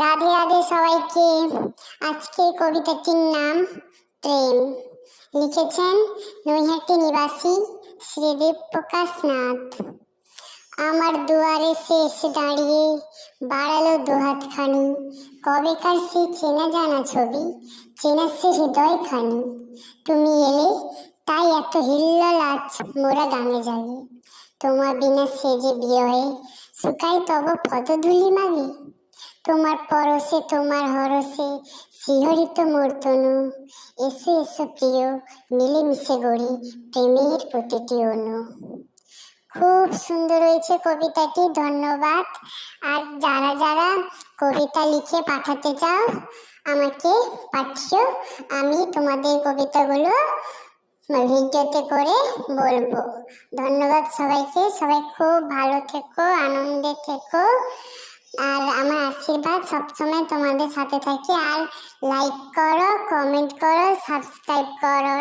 রাধে রাধে সবাইকে। আজকের কবিতাটির নাম প্রেম। লিখেছেন নৈহাটি নিবাসী শ্রীদেব প্রকাশ নাথ। আমার দুয়ারে সে এসে দাঁড়িয়ে বাড়ালো দুহাতখানি কবেকার সে চেনা জানা ছবি, চেনা সে হৃদয়খানি। তুমি এলে তাই এত হিল্লোল আজ মোরা গানে জাগে। তোমার বিনা সে যে বিয়ে শুকাই তব পদধূলি মাগে। তোমার পরশে, তোমার হরসে শিহরিত মূর্তনু এসে, এসো প্রিয়, মিলেমিশে গড়ি প্রেমের প্রতিটি অনু। খুব সুন্দর হয়েছে কবিতাটি, ধন্যবাদ। আর যারা যারা কবিতা লিখে পাঠাতে চাও, আমাকে পাঠিও। আমি তোমাদের কবিতাগুলো ভিডিওতে করে বলব। ধন্যবাদ সবাইকে। সবাই খুব ভালো থেকো, আনন্দে থেকো। আর আমার আশীর্বাদ সবসময় তোমাদের সাথে থাকে। আর লাইক করো কমেন্ট করো সাবস্ক্রাইব করো।